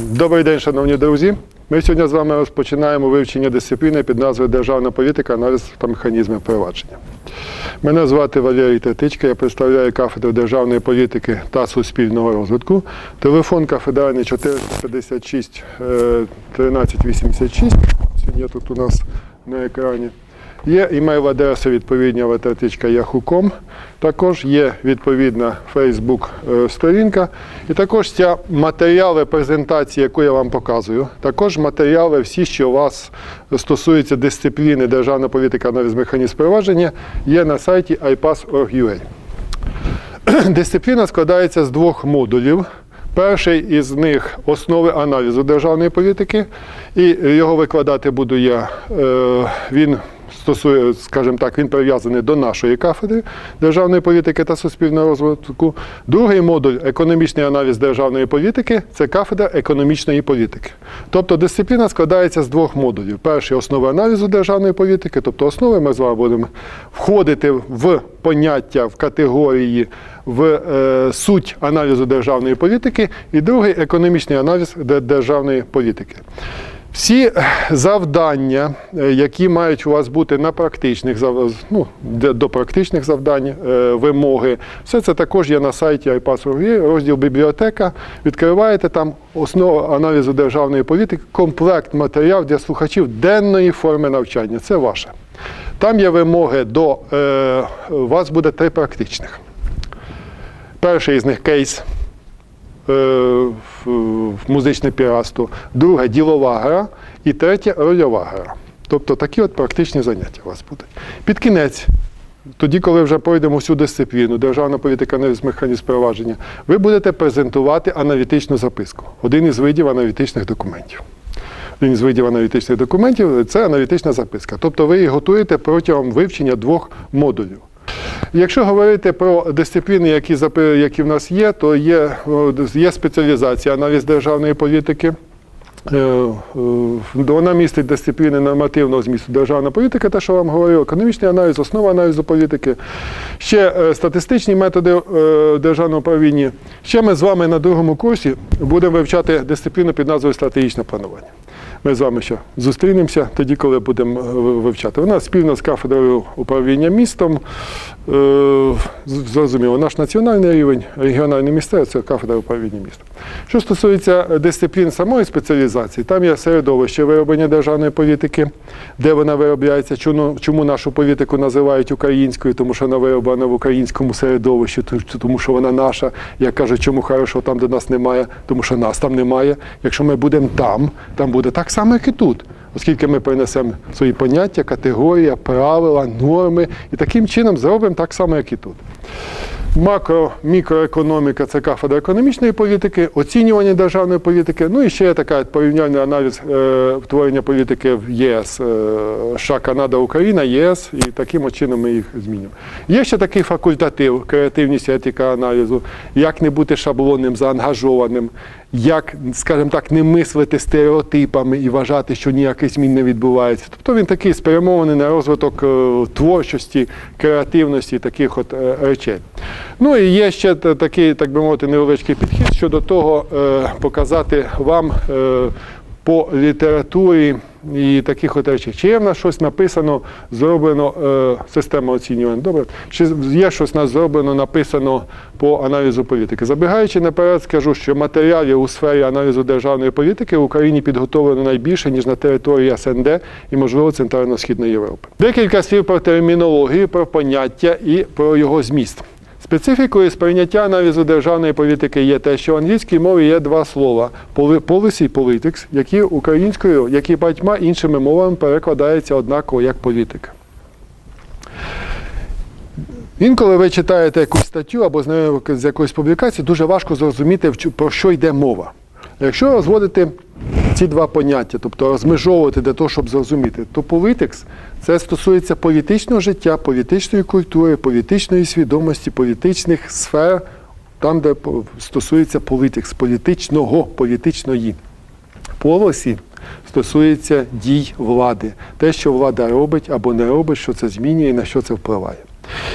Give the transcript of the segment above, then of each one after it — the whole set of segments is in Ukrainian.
Добрий день, шановні друзі. Ми сьогодні з вами розпочинаємо вивчення дисципліни під назвою Державна політика, аналіз та механізми впровадження. Мене звати Валерій Тетичка, я представляю кафедру державної політики та суспільного розвитку. Телефон кафедральний 456 е, 1386. Сьогодні тут у нас на екрані. Є імейл-адреса відповідня ватертичка.yahoo.com. Також є відповідна Facebook е, сторінка. І також ця матеріали презентації, яку я вам показую, також матеріали всі, що у вас стосуються дисципліни державна політика аналіз механізм впровадження, є на сайті ipass.org.ua. Дисципліна складається з двох модулів. Перший із них основи аналізу державної політики, і його викладати буду я. Е, Він стосує, скажімо так, він прив'язаний до нашої кафедри державної політики та суспільного розвитку. Другий модуль економічний аналіз державної політики це кафедра економічної політики. Тобто дисципліна складається з двох модулів. Перший основи аналізу державної політики, тобто основи ми з вами будемо входити в поняття, в категорії, в е, суть аналізу державної політики, і другий економічний аналіз державної політики. Всі завдання, е, які мають у вас бути на практичних ну, до практичних завдань, е, вимоги, все це також є на сайті iPass.org, розділ бібліотека. Відкриваєте там основу аналізу державної політики, комплект матеріал для слухачів денної форми навчання. Це ваше. Там є вимоги до е, у вас буде три практичних. Перший із них кейс музичне піратство, друге ділова гра і третє рольова гра. Тобто такі от практичні заняття у вас будуть. Під кінець, тоді, коли вже пройдемо всю дисципліну, державна політика аналіз механізм впровадження, ви будете презентувати аналітичну записку, один із видів аналітичних документів. Один із видів аналітичних документів це аналітична записка. Тобто ви її готуєте протягом вивчення двох модулів. Якщо говорити про дисципліни, які, які в нас є, то є, є спеціалізація аналіз державної політики. Е, е, Вона містить дисципліни нормативного змісту державна політика, те, що вам говорив, економічний аналіз, основа аналізу політики, ще е, статистичні методи державного управління. Ще ми з вами на другому курсі будемо вивчати дисципліну під назвою стратегічне планування. Ми з вами ще зустрінемося тоді, коли будемо е, вивчати. Вона спільно з кафедрою управління містом. Е, Зрозуміло, наш національний рівень, регіональний місцевий це кафедра управління містом. Що стосується е, дисциплін самої спеціалізації, там є середовище вироблення державної політики, де вона виробляється. Чому нашу політику називають українською, тому що вона вироблена в українському середовищі, тому що вона наша. Я кажу, чому хорошо там, де нас немає, тому що нас там немає. Якщо ми будемо там, там буде так само, як і тут. Оскільки ми принесемо свої поняття, категорії, правила, норми і таким чином зробимо так само, як і тут. Макро, мікроекономіка це кафедра економічної політики, оцінювання державної політики. Ну і ще є така порівняльний аналіз е, творення політики в ЄС, е, США, Канада, Україна, ЄС, і таким чином ми їх змінюємо. Є ще такий факультатив, креативність, етика аналізу, як не бути шаблонним, заангажованим, як, скажімо так, не мислити стереотипами і вважати, що ніяких змін не відбувається. Тобто він такий спрямований на розвиток е, творчості, креативності, таких от е, речей. Ну і є ще такий, так би мовити, невеличкий підхід щодо того, е, показати вам е, по літературі і таких от речей. Чи є в нас щось написано, зроблено е, система оцінювання? Добре. Чи є щось у нас зроблено, написано по аналізу політики? Забігаючи наперед, скажу, що матеріалів у сфері аналізу державної політики в Україні підготовлено найбільше, ніж на території СНД і, можливо, Центрально-Східної Європи. Декілька слів про термінологію, про поняття і про його зміст. Специфікою сприйняття аналізу державної політики є те, що в англійській мові є два слова policy і politics, які українською, які багатьма іншими мовами перекладаються однаково як політика. Інколи ви читаєте якусь статтю або з якоїсь публікації, дуже важко зрозуміти, про що йде мова. Якщо розводити ці два поняття, тобто розмежовувати для того, щоб зрозуміти, то politics – це стосується політичного життя, політичної культури, політичної свідомості, політичних сфер, там, де стосується politics, політичного, політичної. Policy стосується дій влади, те, що влада робить або не робить, що це змінює і на що це впливає.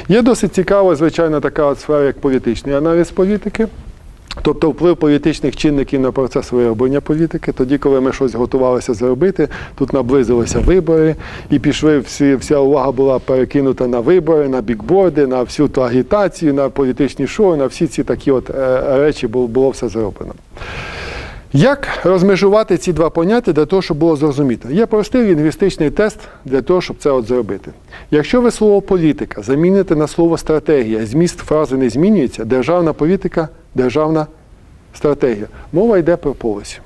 Є досить цікава, звичайно, така от сфера, як політичний аналіз політики. Тобто вплив політичних чинників на процес вироблення політики. Тоді, коли ми щось готувалися зробити, тут наблизилися вибори, і пішли всі, вся увага була перекинута на вибори, на бікборди, на всю ту агітацію, на політичні шоу, на всі ці такі от е, речі було, було все зроблено. Як розмежувати ці два поняття для того, щоб було зрозуміто? Є простий лінгвістичний тест для того, щоб це от зробити. Якщо ви слово політика заміните на слово стратегія, зміст фрази не змінюється, державна політика, державна стратегія. Мова йде про полосі.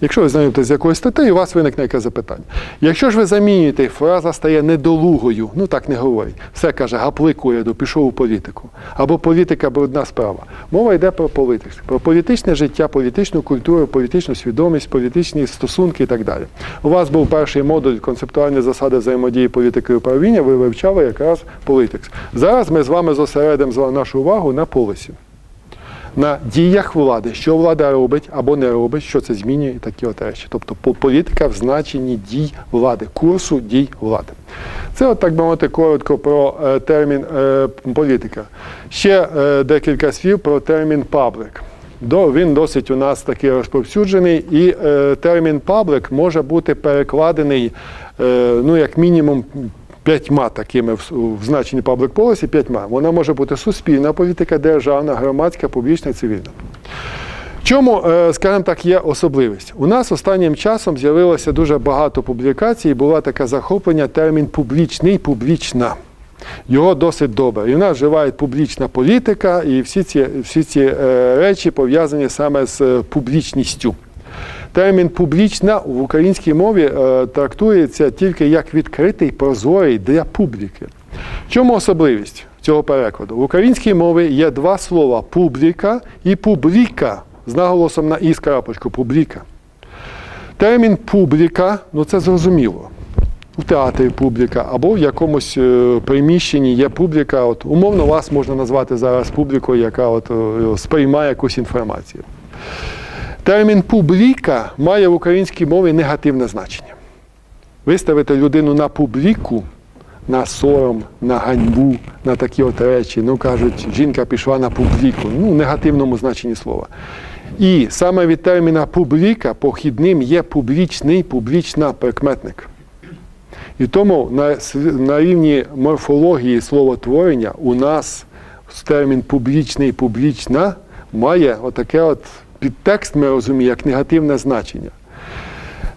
Якщо ви знайомитесь з якоюсь статтею, у вас виникне яке запитання. Якщо ж ви замінюєте, фраза стає недолугою, ну так не говорить. Все каже, гаплик уряду, пішов у політику. Або політика брудна справа. Мова йде про політику, про політичне життя, політичну культуру, політичну свідомість, політичні стосунки і так далі. У вас був перший модуль концептуальні засади взаємодії політики і управління, ви вивчали якраз політикс. Зараз ми з вами зосередимо нашу увагу на полісі на діях влади, що влада робить або не робить, що це змінює і такі от речі. Тобто політика в значенні дій влади, курсу дій влади. Це, от, так би мовити, коротко про е, термін е, політика. Ще е, декілька слів про термін паблик. До, він досить у нас такий розповсюджений, і е, термін паблик може бути перекладений, е, ну, як мінімум, п'ятьма такими в, значенні public policy, п'ятьма. Вона може бути суспільна політика, державна, громадська, публічна, цивільна. Чому, е, скажімо так, є особливість? У нас останнім часом з'явилося дуже багато публікацій, була таке захоплення термін публічний, публічна. Його досить добре. І в нас вживають публічна політика, і всі ці, всі ці е, речі пов'язані саме з е, публічністю. Термін публічна в українській мові е, трактується тільки як відкритий, прозорий для публіки. В чому особливість цього перекладу? В українській мові є два слова публіка і публіка з наголосом на і крапочку публіка. Термін публіка, ну це зрозуміло. У театрі публіка або в якомусь е, приміщенні є публіка. От, умовно вас можна назвати зараз публікою, яка от, е, сприймає якусь інформацію. Термін публіка має в українській мові негативне значення. Виставити людину на публіку, на сором, на ганьбу, на такі от речі. Ну, кажуть, жінка пішла на публіку, ну, в негативному значенні слова. І саме від терміна публіка похідним є публічний, публічна прикметник. І тому на, на рівні морфології словотворення у нас термін публічний, публічна має отаке от підтекст, ми розуміємо, як негативне значення.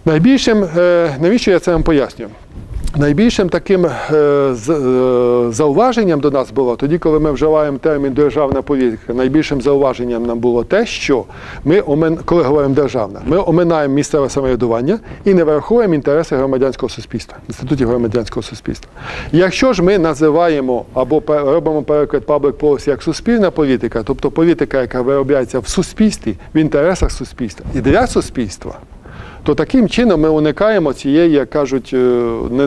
Найбільшим, е, навіщо я це вам пояснюю? Найбільшим таким е, е, зауваженням до нас було тоді, коли ми вживаємо термін державна політика. Найбільшим зауваженням нам було те, що ми, коли говоримо державна, ми оминаємо місцеве самоврядування і не враховуємо інтереси громадянського суспільства, інститутів громадянського суспільства. Якщо ж ми називаємо або робимо переклад public policy як суспільна політика, тобто політика, яка виробляється в суспільстві, в інтересах суспільства і для суспільства то таким чином ми уникаємо цієї, як кажуть, е,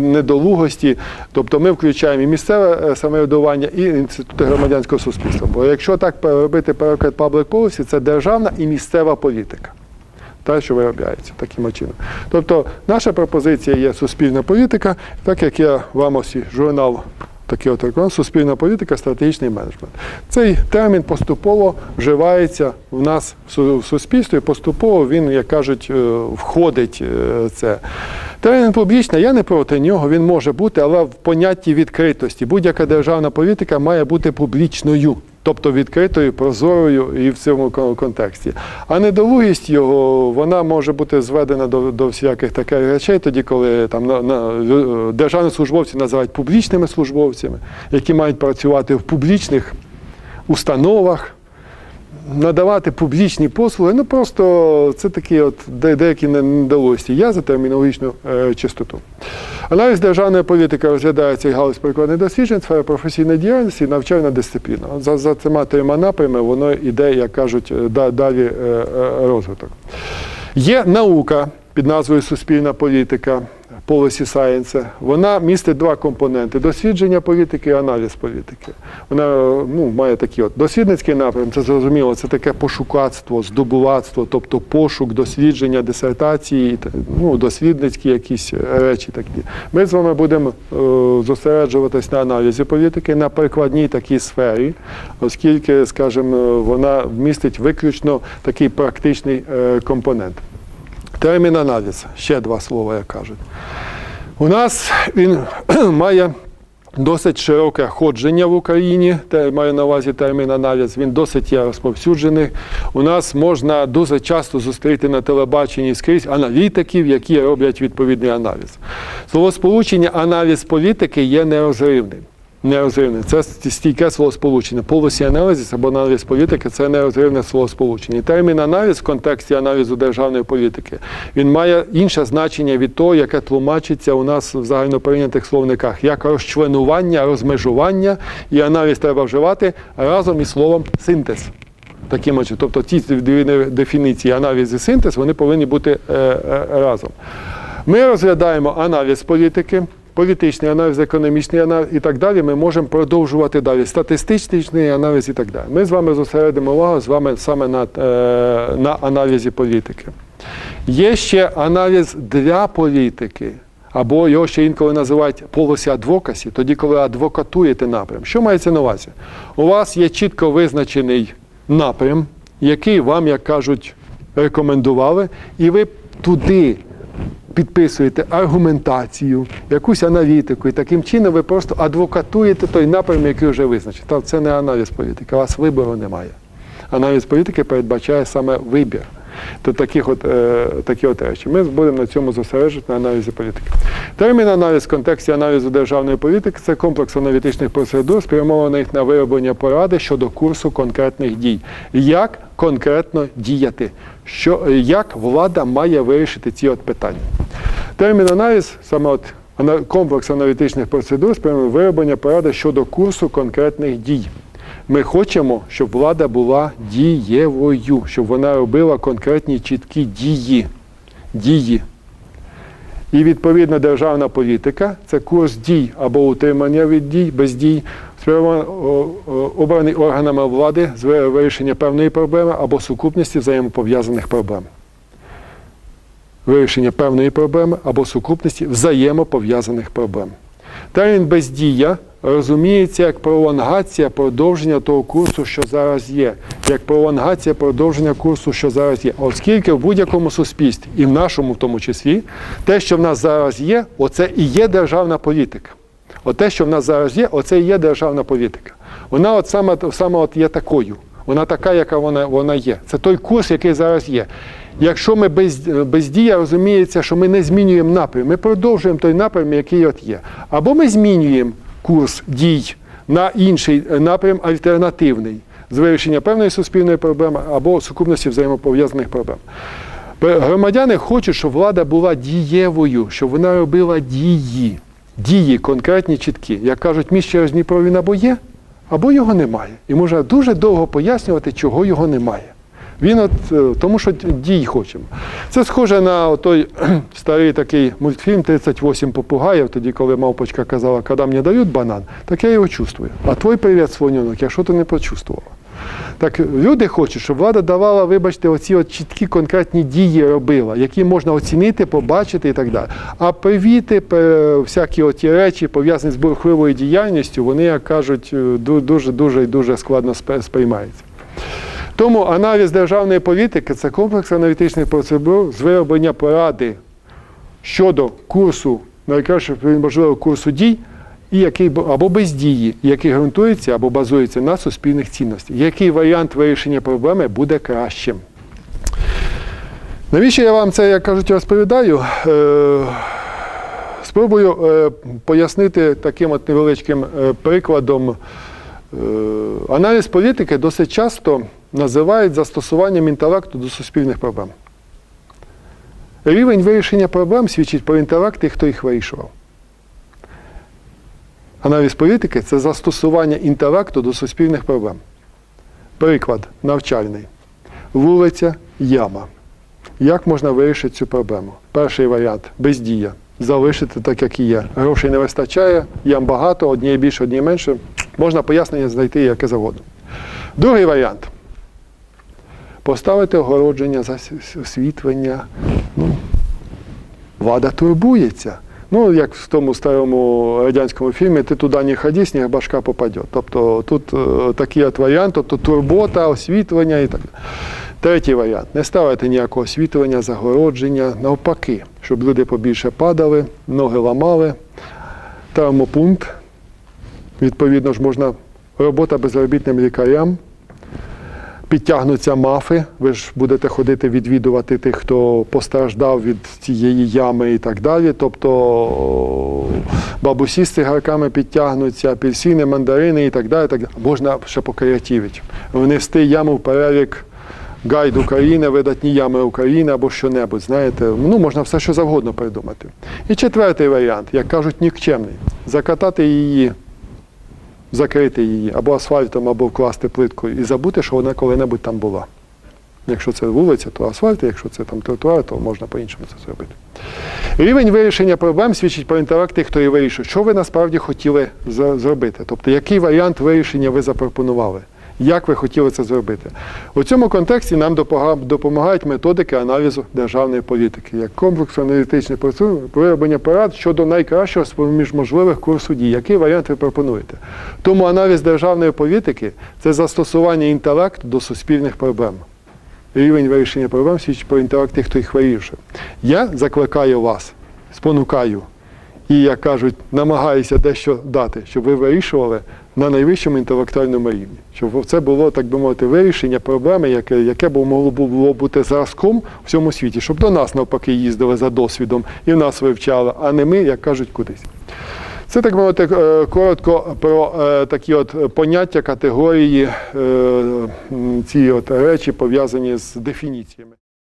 недолугості. Тобто ми включаємо і місцеве е, самоврядування, і інститути громадянського суспільства. Бо якщо так робити переклад public policy, це державна і місцева політика. Те, що виробляється таким чином. Тобто наша пропозиція є суспільна політика, так як я вам ось журнал такий от реклам, суспільна політика, стратегічний менеджмент. Цей термін поступово вживається в нас в суспільстві, поступово він, як кажуть, е, входить е, це. Термін публічна, я не проти нього, він може бути, але в понятті відкритості. Будь-яка державна політика має бути публічною. Тобто відкритою, прозорою і в цьому контексті. А недолугість його вона може бути зведена до, до всяких таких речей, тоді, коли там на, на, державні службовці називають публічними службовцями, які мають працювати в публічних установах, надавати публічні послуги. Ну просто це такі от деякі не- недолугості. Я за термінологічну е, чистоту. Аналіз державної політики розглядається як галузь прикладних досліджень, сфера професійної діяльності і навчальна дисципліна. За, за цими трьома напрямами воно йде, як кажуть, е, да- далі е, розвиток. Є наука під назвою Суспільна політика Policy Science. Вона містить два компоненти: дослідження політики і аналіз політики. Вона ну, має такі от дослідницький напрям, це зрозуміло, це таке пошукацтво, здобувацтво, тобто пошук, дослідження, дисертації, ну, дослідницькі якісь речі такі. Ми з вами будемо е, зосереджуватись на аналізі політики на прикладній такій сфері, оскільки, скажімо, е, вона містить виключно такий практичний е, компонент. Термін аналіз, ще два слова, як кажуть. У нас він має досить широке ходження в Україні, маю на увазі термін аналіз, він досить є розповсюджений. У нас можна дуже часто зустріти на телебаченні скрізь аналітиків, які роблять відповідний аналіз. Словосполучення аналіз політики є нерозривним. Нерозривне. Це стійке словосполучення. Policy analysis або аналіз політики це нерозривне словосполучення. І термін аналіз в контексті аналізу державної політики він має інше значення від того, яке тлумачиться у нас в загальноприйнятих словниках, як розчленування, розмежування, і аналіз треба вживати разом із словом синтез. Таким чином, тобто ті дві дефініції аналіз і синтез вони повинні бути е, е, разом. Ми розглядаємо аналіз політики, політичний аналіз, економічний аналіз і так далі. Ми можемо продовжувати далі. Статистичний аналіз і так далі. Ми з вами зосередимо увагу з вами саме на, е, на аналізі політики. Є ще аналіз для політики. Або його ще інколи називають полосі адвокасі, тоді, коли адвокатуєте напрям. Що мається на увазі? У вас є чітко визначений напрям, який вам, як кажуть, рекомендували, і ви туди підписуєте аргументацію, якусь аналітику, і таким чином ви просто адвокатуєте той напрям, який вже визначений. Та Це не аналіз політики, у вас вибору немає. Аналіз політики передбачає саме вибір. То таких от, е, такі от речі. Ми будемо на цьому зосереджувати на аналізі політики. Термін аналіз в контексті аналізу державної політики це комплекс аналітичних процедур, спрямованих на вироблення поради щодо курсу конкретних дій. Як конкретно діяти? Що, як влада має вирішити ці от питання? Термін аналіз, саме от комплекс аналітичних процедур, на вироблення поради щодо курсу конкретних дій. Ми хочемо, щоб влада була дієвою, щоб вона робила конкретні чіткі дії. Дії. І відповідна державна політика це курс дій або утримання від дій, бездій, о, о, обраний органами влади з вирішення певної проблеми або сукупності взаємопов'язаних проблем. Вирішення певної проблеми або сукупності взаємопов'язаних проблем. Термін бездія розуміється як пролонгація продовження того курсу, що зараз є, як пролонгація продовження курсу, що зараз є. Оскільки в будь-якому суспільстві, і в нашому в тому числі, те, що в нас зараз є, оце і є державна політика. Оте, що в нас зараз є, оце і є державна політика. Вона от саме, саме от є такою. Вона така, яка вона, вона є. Це той курс, який зараз є. Якщо ми без, бездія, розуміється, що ми не змінюємо напрям, ми продовжуємо той напрям, який от є. Або ми змінюємо курс дій на інший напрям альтернативний з вирішення певної суспільної проблеми або сукупності взаємопов'язаних проблем. Громадяни хочуть, щоб влада була дієвою, щоб вона робила дії. Дії конкретні, чіткі. Як кажуть, міст через Дніпро він або є, або його немає. І можна дуже довго пояснювати, чого його немає. Він от е, тому, що дій хочемо. Це схоже на той старий такий мультфільм 38 попугаїв, тоді, коли мавпочка казала, коли мені дають банан, так я його чувствую. А твій привіт, слоненок, якщо ти не почувствувала. Так люди хочуть, щоб влада давала, вибачте, оці от чіткі конкретні дії робила, які можна оцінити, побачити і так далі. А привіти, всякі оті речі, пов'язані з бурхливою діяльністю, вони, як кажуть, е, дуже дуже і дуже складно сприймаються. Тому аналіз державної політики це комплекс аналітичних процедур з вироблення поради щодо курсу, найкраще можливо курсу дій, і який або бездії, який ґрунтується або базується на суспільних цінностях. Який варіант вирішення проблеми буде кращим? Навіщо я вам це, як кажуть, розповідаю? Е, спробую е, пояснити таким от невеличким е, прикладом. Аналіз політики досить часто називають застосуванням інтелекту до суспільних проблем. Рівень вирішення проблем свідчить про інтелект тих, хто їх вирішував. Аналіз політики це застосування інтелекту до суспільних проблем. Приклад навчальний. Вулиця, яма. Як можна вирішити цю проблему? Перший варіант бездія. Залишити так, як і є. Грошей не вистачає, ям багато, однієї більше, однієї менше. Можна пояснення знайти яке завгодно. Другий варіант. Поставити огородження освітлення. Ну, влада турбується. Ну, як в тому старому радянському фільмі, ти туди не ходи, сніг башка попаде. Тобто тут е, такий от варіант, тобто турбота, освітлення і так далі. Третій варіант не ставити ніякого освітлення, загородження, навпаки, щоб люди побільше падали, ноги ламали, травмопункт. Відповідно ж, можна робота безробітним лікарям. Підтягнуться мафи, ви ж будете ходити відвідувати тих, хто постраждав від цієї ями і так далі. Тобто бабусі з цигарками підтягнуться, апельсини, мандарини і так далі. Так далі. Можна ще покреативити. Внести яму в перелік гайд України, видатні ями України або що-небудь. Знаєте, ну можна все що завгодно придумати. І четвертий варіант, як кажуть, нікчемний. Закатати її закрити її або асфальтом, або вкласти плиткою і забути, що вона коли-небудь там була. Якщо це вулиця, то асфальт, якщо це там тротуар, то можна по-іншому це зробити. Рівень вирішення проблем свідчить про інтелект тих, хто її вирішує. Що ви насправді хотіли зробити? Тобто, який варіант вирішення ви запропонували? Як ви хотіли це зробити? У цьому контексті нам допомагають методики аналізу державної політики, як комплекс аналітичних процедур, вироблення порад щодо найкращого з поміж можливих курсу дій. Який варіант ви пропонуєте? Тому аналіз державної політики це застосування інтелекту до суспільних проблем. Рівень вирішення проблем свідчить про інтелект тих, хто їх вирішує. Я закликаю вас, спонукаю і, як кажуть, намагаюся дещо дати, щоб ви вирішували на найвищому інтелектуальному рівні. Щоб це було, так би мовити, вирішення проблеми, яке, яке могло було бути зразком в всьому світі, щоб до нас навпаки їздили за досвідом і в нас вивчали, а не ми, як кажуть, кудись. Це так мовити е, коротко про е, такі от поняття, категорії, е, ці от речі пов'язані з дефініціями.